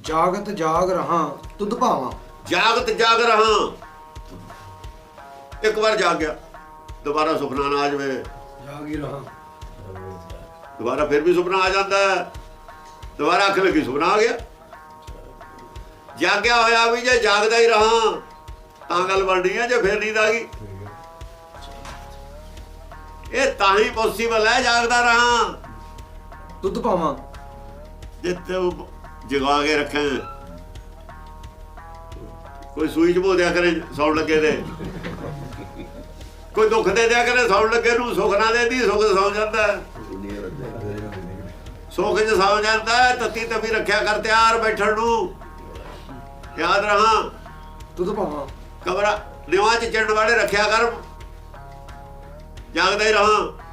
ਜਾਗਤ ਜਾਗ ਰਹਾ ਤੁਧ ਭਾਵਾਂ। ਜਾਗਤ ਜਾਗ ਰਹਾ। ਇੱਕ ਵਾਰ ਜਾਗ ਗਿਆ ਦੁਬਾਰਾ ਸੁਪਨਾ ਨਾ ਆ ਜਾਵੇ। ਜਾਗ ਹੀ ਰਹਾ। ਦੁਬਾਰਾ ਫਿਰ ਵੀ ਸੁਪਨਾ ਆ ਜਾਂਦਾ ਹੈ। ਦੁਬਾਰਾ ਅੱਖ ਲੱਗੀ ਸੁਪਨਾ ਆ ਗਿਆ। ਜਾਗਿਆ ਹੋਇਆ ਵੀ ਜੇ ਜਾਗਦਾ ਹੀ ਰਹਾ ਤਾਂ ਗੱਲ ਬਣਨੀ ਹੈ ਜੇ ਫਿਰ ਨੀਂਦ ਆ ਗਈ। ਇਹ ਤਾਂ ਹੀ ਪੋਸੀਬਲ ਹੈ ਜਾਗਦਾ ਰਹਾ। ਤੁਧ ਭਾਵਾਂ। ਜੇ ਤੂੰ ਜਗਾ ਕੇ ਰੱਖਾਂ। ਕੋਈ ਸੂਈ ਚ ਬੋਦਿਆ ਕਰੇ ਸੌਣ ਲੱਗੇ ਤੇ। ਕੋਈ ਦੁੱਖ ਦੇ ਦਿਆ ਕਰੇ ਸੌਣ ਲੱਗੇ ਨੂੰ ਸੁੱਖ ਨਾ ਦੇਦੀ ਸੁੱਖ ਸੌ ਜਾਂਦਾ। ਸੁੱਖ ਚ ਸੌ ਜਾਂਦਾ ਤੱਤੀ ਤਵੀ ਰੱਖਿਆ ਕਰ ਤਿਆਰ ਬੈਠਣ ਨੂੰ। ਯਾਦ ਰਹਾ। ਤੁਧ ਭਾਵਾਂ ਕਬਰਾ ਨਿਵਾਂ ਚ ਚੜਨ ਵਾਲੇ ਰੱਖਿਆ ਕਰ। ਜਾਗਦਾ ਹੀ ਰਹਾ।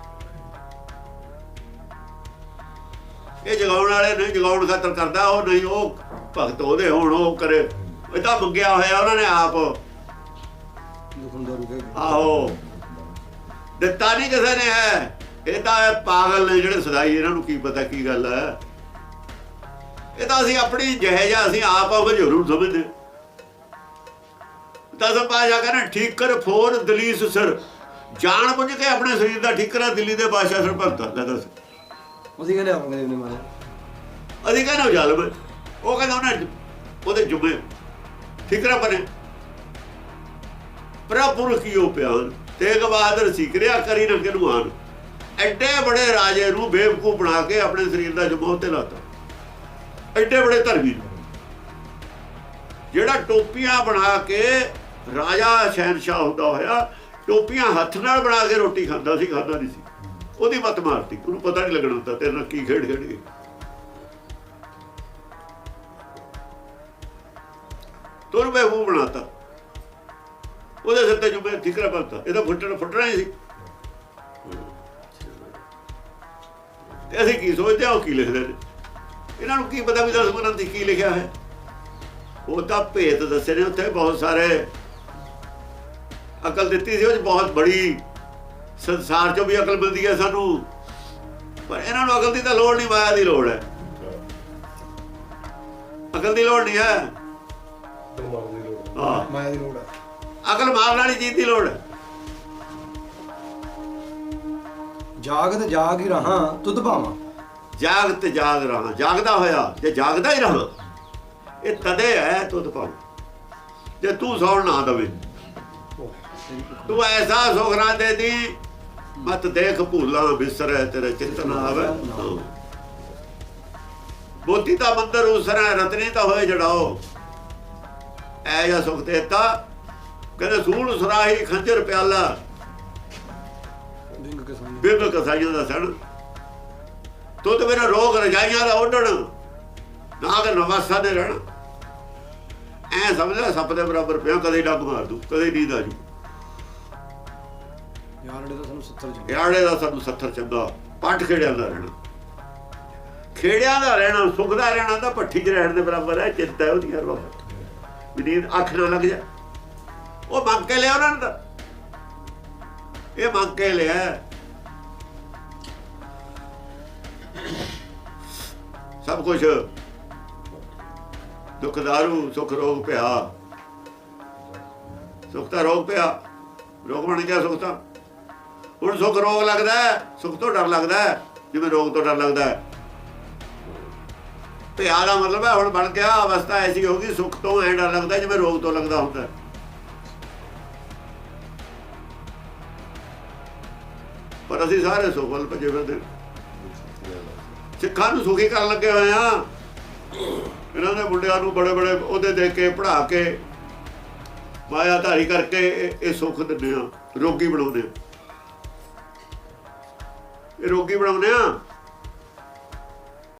ਇਹ ਜਗਾਉਣ ਵਾਲੇ ਨਹੀਂ ਜਗਾਉਣ ਖਾਤਰ ਕਰਦਾ, ਉਹ ਨਹੀਂ, ਉਹ ਭਗਤ ਉਹਦੇ ਹੋਣ, ਉਹ ਕਰੇ। ਇਹ ਤਾਂ ਮੰਗਿਆ ਹੋਇਆ ਉਹਨਾਂ ਨੇ ਆਪ। ਆਹੋ। ਦਿੱਤਾ ਨਹੀਂ ਕਿਸੇ ਨੇ। ਹੈ ਇਹ ਤਾਂ ਪਾਗਲ ਨੇ ਜਿਹੜੇ ਸਦਾਈ, ਇਹਨਾਂ ਨੂੰ ਕੀ ਪਤਾ ਕੀ ਗੱਲ ਹੈ। ਇਹ ਤਾਂ ਅਸੀਂ ਆਪਣੀ ਜਹੇਜਾ ਅਸੀਂ ਆਪ ਆ ਜ਼ਰੂਰ ਸਮਝਦੇ। ਦਸ ਪਾਸ਼ਾ ਕਹਿੰਦੇ ਠੀਕਰ ਫੋਰ ਦਲੀਸ ਸਿਰ। ਜਾਣ ਬੁੱਝ ਕੇ ਆਪਣੇ ਸਰੀਰ ਦਾ ਠੀਕਰਾ ਦਿੱਲੀ ਦੇ ਬਾਦਸ਼ਾਹ ਸਿਰ ਭਗਤਾ ਲੈ ਦੱਸ। ਅਸੀਂ ਕਹਿੰਦੇ ਆਵਾਂਗੇ ਦੇਵ ਨੇ ਮਾਰੇ ਅਸੀਂ ਕਹਿੰਦੇ ਉਹ ਜ਼ਾਲਮ ਹੈ ਉਹ ਕਹਿੰਦਾ ਉਹਨੇ ਉਹਦੇ ਜੁਮੇ ਫਿਕਰਾ ਬਣੇ। ਪ੍ਰਭੁਰ ਕੀਓ ਪਿਆਨ ਤੇਗ ਬਹਾਦਰ ਸੀ, ਕਿਰਿਆ ਕਰੀ ਨਾ ਕਿਨਵਾਨ ਐਡੇ ਬੜੇ ਰਾਜੇ ਨੂੰ ਬੇਵਕੂਫ ਬਣਾ ਕੇ ਆਪਣੇ ਸਰੀਰ ਦਾ ਜੁਮਾ ਉੱਤੇ ਲਾਤਾ। ਐਡੇ ਬੜੇ ਧਰਮੀ ਜਿਹੜਾ ਟੋਪੀਆਂ ਬਣਾ ਕੇ ਰਾਜਾ ਸ਼ਹਿਨशाह ਹੁੰਦਾ ਹੋਇਆ, ਟੋਪੀਆਂ ਹੱਥ ਨਾਲ ਬਣਾ ਕੇ ਰੋਟੀ ਖਾਂਦਾ ਸੀ, ਖਾਂਦਾ ਨਹੀਂ ਸੀ। ਉਹਦੀ ਮਤ ਮਾਰਤੀ, ਉਹਨੂੰ ਪਤਾ ਨਹੀਂ ਲੱਗਣਾ ਹੁੰਦਾ ਤੇਰੇ ਨਾਲ ਕੀ ਖੇਡ ਖੇਡ ਗਏ ਤੁਰ ਬੇਹੂ ਬਣਾਤਾ। ਉਹਦੇ ਸਿਰ ਤੇ ਜੁਮੇ ਠਿਕਰਾ ਪਲਤਾ ਇਹਦਾ ਫੁੱਟਣ ਫੁੱਟਣਾ ਹੀ ਸੀ। ਤੇ ਅਸੀਂ ਕੀ ਸੋਚਦੇ ਹਾਂ ਉਹ ਕੀ ਲਿਖਦੇ ਨੇ? ਇਹਨਾਂ ਨੂੰ ਕੀ ਪਤਾ ਵੀ ਦਸ ਗੁਰਾਂ ਦੀ ਕੀ ਲਿਖਿਆ ਹੈ? ਉਹ ਤਾਂ ਭੇਤ ਦੱਸੇ ਨੇ, ਉੱਥੇ ਬਹੁਤ ਸਾਰੇ ਅਕਲ ਦਿੱਤੀ ਸੀ, ਉਹ 'ਚ ਬਹੁਤ ਬੜੀ ਸੰਸਾਰ 'ਚੋਂ ਵੀ ਅਕਲ ਮਿਲਦੀ ਹੈ ਸਾਨੂੰ। ਪਰ ਇਹਨਾਂ ਨੂੰ ਅਕਲ ਦੀ ਤਾਂ ਲੋੜ ਨਹੀਂ ਮਾਇਆ ਦੀ ਲੋੜ ਹੈ। ਅਕਲ ਦੀ ਲੋੜ ਨਹੀਂ ਹੈ। ਹਾਂ। ਮਾਇਆ ਦੀ ਲੋੜ ਹੈ। ਅਕਲ ਮਾਰਨ ਵਾਲੀ ਚੀਜ਼ ਦੀ ਲੋੜ ਹੈ। ਜਾਗਤ ਜਾਗ ਹੀ ਰਹਾ ਤੁਧ ਭਾਵਾਂ। ਜਾਗਤ ਜਾਗ ਰਹਾ ਜਾਗਦਾ ਹੋਇਆ ਜੇ ਜਾਗਦਾ ਹੀ ਰਹਾ ਇਹ ਤਦੇ ਹੈ ਤੁਧ ਪਾਉ ਜੇ ਤੂੰ ਸੌਣ ਨਾ ਦਵੇ। ਤੂੰ ਐਸਾ ਸੁਖ ਨਾ ਦੇ ਦੀ ਮਤ ਦੇਖ ਭੂਲਾ ਬਿਸਰੈ ਤੇਰੇ ਚਿੰਤ ਨਾ ਆਵੇ। ਬੋਤੀ ਤਾਂ ਮੰਦਰ ਉਸਰੈ ਰਤਨੀ ਤਾਂ ਹੋਏ ਜੜਾਓ। ਐ ਜਾਂ ਸੁਖ ਦੇਤਾ ਕਹਿੰਦੇ ਸੂਲ ਸਰਾਹੀ ਖੰਜਰ ਪਿਆਲਾ। ਬਿੰਗ ਕਸਾਈਆਂ। ਦਾ ਸਣ। ਤੋ ਤੇ ਮੇਰਾ ਰੋਗ ਰਜਾਈਆਂ ਦਾ ਉੱਡਣ ਨਾ ਕਿ ਨਵਾਸਾ ਦੇ ਰਹਿਣ। ਐ ਸਮਝ ਲੈ ਸੱਪ ਦੇ ਬਰਾਬਰ ਪਿਆ ਕਦੇ ਡੱਬ ਮਾਰ ਦੂ ਕਦੇ ਨੀਂਦ ਆ ਜੂ। ਯਾਰ ਅੜੇ ਸਾਨੂੰ 70 ਚ ਯਾੜੇ ਦਾ ਸਾਨੂੰ 70 ਚੰਗਾ। ਪੱਟ ਖੇੜਿਆਂ ਦਾ ਰਹਿਣਾ। ਖੇੜਿਆਂ ਦਾ ਰਹਿਣਾ ਸੁੱਖ ਰਹਿਣਾ ਤਾਂ ਪੱਠੀ 'ਚ ਰਹਿਣ ਦੇ ਬਰਾਬਰ ਹੈ, ਚਿੰਤਾ ਉਹਦੀ ਹਰ ਵਕਤ। ਵੀ ਅੱਖ ਨਾ ਲੱਗ ਜਾ ਉਹ ਮੰਗ ਕੇ ਲਿਆ ਉਹਨਾਂ ਨੇ ਇਹ ਮੰਗ ਕੇ ਲਿਆ। ਸਭ ਕੁਝ ਦੁੱਖ ਦਾਰੂ ਸੁਖ ਰੋਗ ਪਿਆ। ਸੁਖ ਤਾਂ ਰੋਗ ਪਿਆ। ਰੋਗ ਬਣ ਗਿਆ ਸੁਖ ਤਾਂ। ਹੁਣ ਸੁਖ ਰੋਗ ਲੱਗਦਾ ਹੈ, ਸੁਖ ਤੋਂ ਡਰ ਲੱਗਦਾ ਜਿਵੇਂ ਰੋਗ ਤੋਂ ਡਰ ਲੱਗਦਾ ਪਿਆ ਦਾ ਮਤਲਬ ਹੈ ਹੁਣ ਬਣ ਗਿਆ ਅਵਸਥਾ ਐਸੀ ਹੋ ਗਈ ਸੁਖ ਤੋਂ ਐ ਡਰ ਲੱਗਦਾ ਜਿਵੇਂ ਰੋਗ ਤੋਂ ਲੱਗਦਾ ਹੁੰਦਾ ਪਰ ਅਸੀਂ ਸਾਰੇ ਸੁਖ ਵੱਲ ਭੱਜੇ ਫਿਰਦੇ ਸਿੱਖਾਂ ਨੂੰ ਸੁਖੀ ਕਰਨ ਲੱਗੇ ਹੋਏ ਆ ਇਹਨਾਂ ਦੇ ਮੁੰਡਿਆਂ ਨੂੰ ਬੜੇ ਬੜੇ ਉਹਦੇ ਦੇ ਕੇ ਪੜਾ ਕੇ ਮਾਇਆ ਧਾਰੀ ਕਰਕੇ ਇਹ- ਇਹ ਸੁੱਖ ਦਿੰਦੇ ਆ ਰੋਗੀ ਬਣਾਉਂਦੇ ਆ ਇਹ ਰੋਗੀ ਬਣਾਉਂਦੇ ਆ